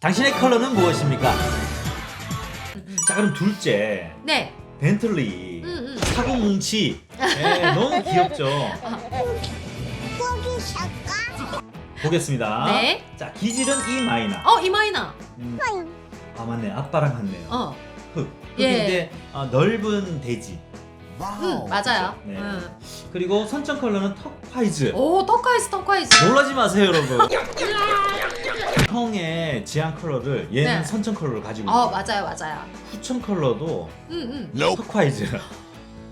당신의 컬러는 무엇입니까? 음. 자 그럼 둘째 네. 벤틀리 음, 음. 사고 뭉치 네, 너무 귀엽죠? 보겠습니다. 네. 자 기질은 E 마이너. 어, 이마이나. 음. 아 맞네 아빠랑 같네요. 어. 흙. 예. 흙인데 아, 넓은 대지. 응, 맞아요. 네. 응. 그리고 선천 컬러는 터콰이즈. 오, 터카이즈, 터카이즈. 놀라지 마세요 여러분. 형의 지안 컬러를 얘는 네. 선천 컬러를 가지고 어, 있어요. 맞아요, 맞아요. 후천 컬러도 응, 응. 터콰이즈.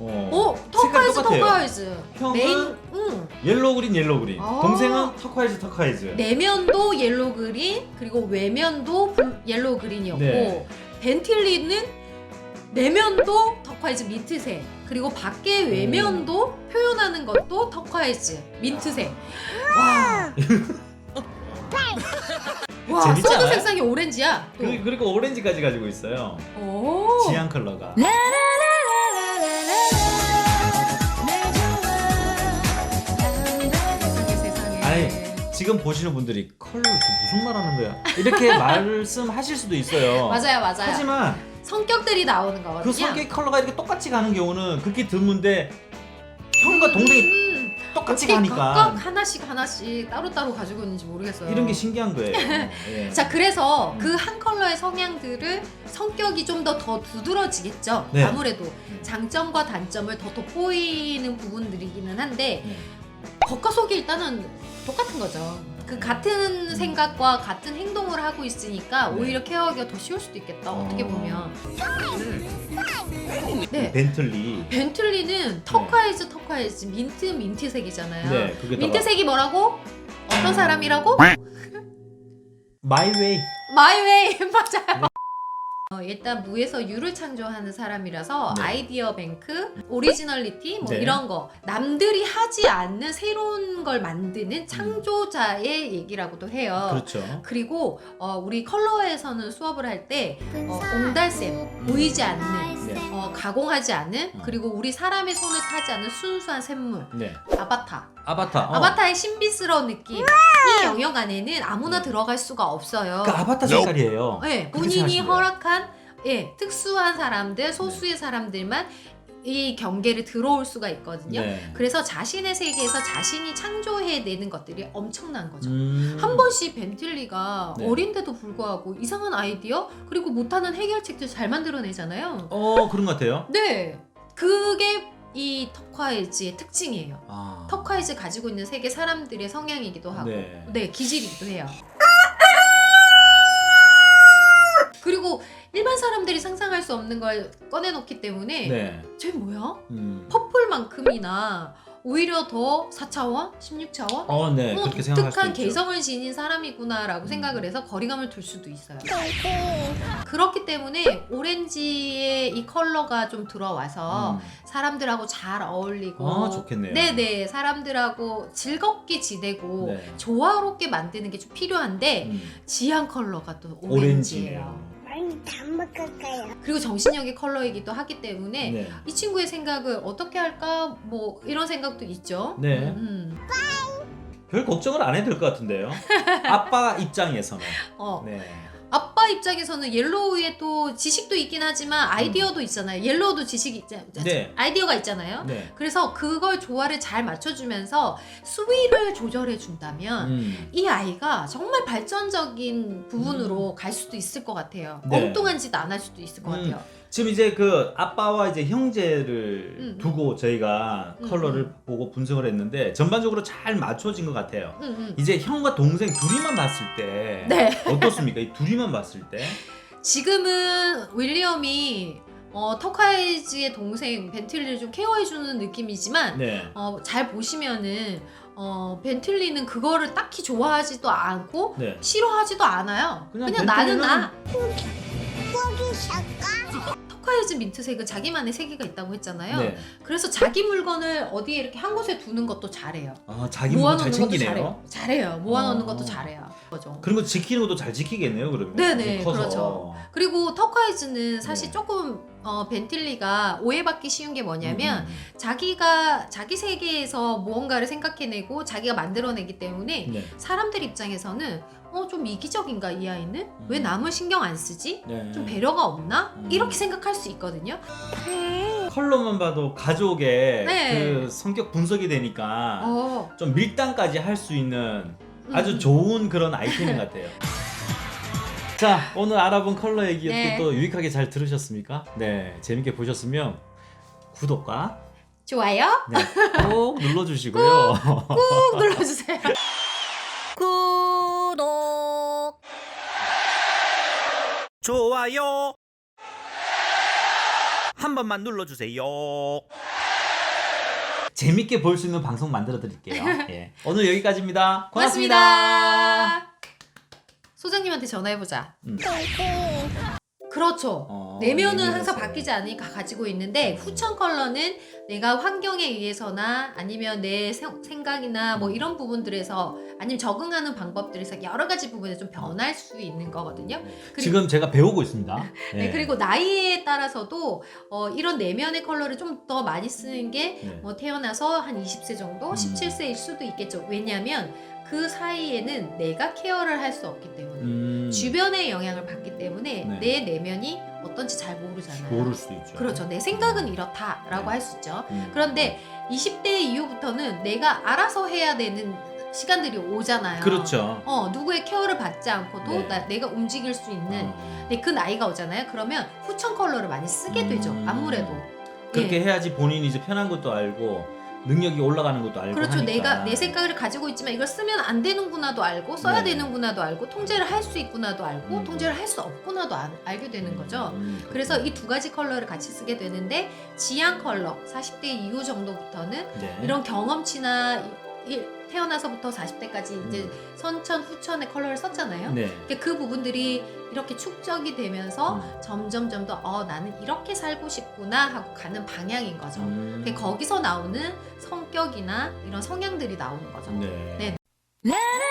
어. 오, 색깔 터카이즈, 똑같아요. 터카이즈. 형은 메인, 응. 옐로우 그린 옐로우 그린. 아. 동생은 터콰이즈 터콰이즈. 내면도 옐로우 그린, 그리고 외면도 불- 옐로우 그린이었고, 네. 벤틀리는 내면도 터카이즈 민트색, 그리고 밖에 외면도 표현하는 것도 터카이즈 민트색. 와. 와, 재밌지 않아요? 색상이 오렌지야. 또. 그, 그리고 오렌지까지 가지고 있어요. 오. 지안 컬러가. 세상에 세상에. 아니, 지금 보시는 분들이 컬러 저 무슨 말 하는 거야? 이렇게 말씀하실 수도 있어요. 맞아요, 맞아요. 하지만 성격들이 나오는 거거든요. 그 성격 컬러가 이렇게 똑같이 가는 경우는 그렇게 드문데 형과 동생이 음, 똑같이 어떻게 가니까 각각 하나씩 하나씩 따로 따로 가지고 있는지 모르겠어요. 이런 게 신기한 거예요. 예. 자 그래서 음. 그 한 컬러의 성향들을 성격이 좀 더 더 두드러지겠죠. 네. 아무래도 장점과 단점을 더 돋보이는 부분들이기는 한데 네. 겉과 속이 일단은 똑같은 거죠. 그 같은 생각과 같은 행동을 하고 있으니까 네. 오히려 케어하기가 더 쉬울 수도 있겠다. 어떻게 어. 보면. 네. 벤틀리. 벤틀리는 터콰이즈 터콰이즈 민트 민트색이잖아요. 네, 그게 민트색이 뭐라고? 어떤 사람이라고? 마이웨이. 마이웨이 맞아요. 어, 일단 무에서 유를 창조하는 사람이라서 네. 아이디어 뱅크, 오리지널리티 뭐 네. 이런 거 남들이 하지 않는 새로운 걸 만드는 창조자의 얘기라고도 해요. 그렇죠. 그리고 어, 우리 컬러에서는 수업을 할 때 어, 옹달샘 보이지 않는 네. 어, 가공하지 않은 음. 그리고 우리 사람의 손을 타지 않는 순수한 샘물 네. 아바타 아바타. 어. 아바타의 신비스러운 느낌 이 영역 안에는 아무나 들어갈 수가 없어요. 그 아바타 색깔이에요. 네, 그렇게 본인이 생각하시면 돼요. 허락한 예, 특수한 사람들, 소수의 사람들만 이 경계를 들어올 수가 있거든요. 네. 그래서 자신의 세계에서 자신이 창조해내는 것들이 엄청난 거죠. 음. 한 번씩 벤틀리가 네. 어린데도 불구하고 이상한 아이디어 그리고 못하는 해결책들 잘 만들어내잖아요. 어 그런 것 같아요. 네, 그게 이 터콰이즈의 특징이에요. 아. 터콰이즈 가지고 있는 세계 사람들의 성향이기도 하고, 네. 네, 기질이기도 해요. 그리고 일반 사람들이 상상할 수 없는 걸 꺼내놓기 때문에 네. 쟤 뭐야? 음. 퍼플만큼이나 오히려 더 4차원, 16차원? 어, 네. 어, 그렇게 생각할 독특한 있죠. 개성을 지닌 사람이구나라고 음. 생각을 해서 거리감을 둘 수도 있어요. 그렇기 때문에 오렌지의 이 컬러가 좀 들어와서 음. 사람들하고 잘 어울리고 아, 좋겠네요. 네네 사람들하고 즐겁게 지내고 네. 조화롭게 만드는 게 좀 필요한데 음. 지안 컬러가 또 오렌지예요. 오렌지예요. 많이 다 먹을까요? 그리고 정신력의 컬러이기도 하기 때문에 네. 이 친구의 생각을 어떻게 할까 뭐 이런 생각도 있죠. 네. 음, 별 걱정을 안 해도 될 것 같은데요. 아빠 입장에서는. 어. 네. 아빠 입장에서는 옐로우에 또 지식도 있긴 하지만 아이디어도 있잖아요. 옐로우도 지식이 있잖아요. 네. 아이디어가 있잖아요. 네. 그래서 그걸 조화를 잘 맞춰주면서 수위를 조절해 준다면 음. 이 아이가 정말 발전적인 부분으로 갈 수도 있을 것 같아요. 네. 엉뚱한 짓 안 할 수도 있을 것 음. 같아요. 지금 이제 그 아빠와 이제 형제를 음, 두고 저희가 음, 컬러를 보고 분석을 했는데 전반적으로 잘 맞춰진 것 같아요. 음, 음. 이제 형과 동생 둘이만 봤을 때 네. 어떻습니까? 이 둘이만 봤을 때 지금은 윌리엄이 어, 터카이즈의 동생 벤틀리를 좀 케어해주는 느낌이지만 네. 어, 잘 보시면은 어, 벤틀리는 그거를 딱히 좋아하지도 않고 네. 싫어하지도 않아요. 그냥 그냥, 나는 나. 포기 샷가? 터카이즈 민트색은 자기만의 세계가 있다고 했잖아요. 네. 그래서 자기 물건을 어디에 이렇게 한 곳에 두는 것도 잘해요. 아, 자기 물건 잘 것도 챙기네요. 잘해요. 잘해요. 모아 놓는 어. 것도 잘해요. 거죠. 그런 거 지키는 것도 잘 지키겠네요, 그러면. 네네, 이제 커서. 그렇죠. 그리고 터카이즈는 사실 네. 조금 어, 벤틀리가 오해받기 쉬운 게 뭐냐면 음, 자기가 자기 세계에서 무언가를 생각해내고 자기가 만들어내기 때문에 음, 네. 사람들 입장에서는 어 좀 이기적인가 이 아이는 왜 남을 신경 안 쓰지? 네. 좀 배려가 없나? 음. 이렇게 생각할 수 있거든요. 컬러만 봐도 가족의 네. 그 성격 분석이 되니까 어, 좀 밀당까지 할 수 있는 아주 음. 좋은 그런 아이템인 것 같아요. 자, 오늘 알아본 컬러 얘기 네. 또 유익하게 잘 들으셨습니까? 네, 재밌게 보셨으면 구독과 좋아요. 네, 꼭 눌러주시고요. 꾹 눌러주세요. 구 좋아요 한 번만 눌러주세요 재밌게 볼 수 있는 방송 만들어 드릴게요. 예. 오늘 여기까지입니다. 고맙습니다. 고맙습니다. 소장님한테 전화해보자. 음. 그렇죠. 어, 내면은 내면에서. 항상 바뀌지 않으니까 가지고 있는데 후천 컬러는 내가 환경에 의해서나 아니면 내 세- 생각이나 뭐 이런 부분들에서 아니면 적응하는 방법들에서 여러 가지 부분에 좀 변할 수 있는 거거든요. 그리고- 지금 제가 배우고 있습니다. 네, 그리고 나이에 따라서도 어, 이런 내면의 컬러를 좀 더 많이 쓰는 게 네. 뭐 태어나서 한 20세 정도, 음. 17세일 수도 있겠죠. 왜냐하면 그 사이에는 내가 케어를 할 수 없기 때문에 음, 주변의 영향을 받기 때문에 네. 내 내면이 어떤지 잘 모르잖아요. 모를 수도 있죠. 그렇죠. 내 생각은 이렇다라고 네. 할수 있죠. 음. 그런데 20대 이후부터는 내가 알아서 해야 되는 시간들이 오잖아요. 그렇죠. 어, 누구의 케어를 받지 않고도 네. 나- 내가 움직일 수 있는 어. 근데 그 나이가 오잖아요. 그러면 후천 컬러를 많이 쓰게 되죠. 음. 아무래도. 그렇게 예. 해야지 본인이 이제 편한 것도 알고 능력이 올라가는 것도 알고 그렇죠. 하니까. 내가 내 생각을 가지고 있지만 이걸 쓰면 안 되는구나도 알고 써야 네. 되는구나도 알고 통제를 할 수 있구나도 알고 음. 통제를 할 수 없구나도 알, 알게 되는 거죠. 음, 그래서 이 두 가지 컬러를 같이 쓰게 되는데 지향 컬러 40대 이후 정도부터는 네. 이런 경험치나 이- 이- 태어나서부터 40대까지 이제 음. 선천 후천의 컬러를 썼잖아요. 네. 근데 그 부분들이 이렇게 축적이 되면서 음. 점점 점 더 어 나는 이렇게 살고 싶구나 하고 가는 방향인 거죠. 음. 근데 거기서 나오는 성격이나 이런 성향들이 나오는 거죠. 네. 네. 라라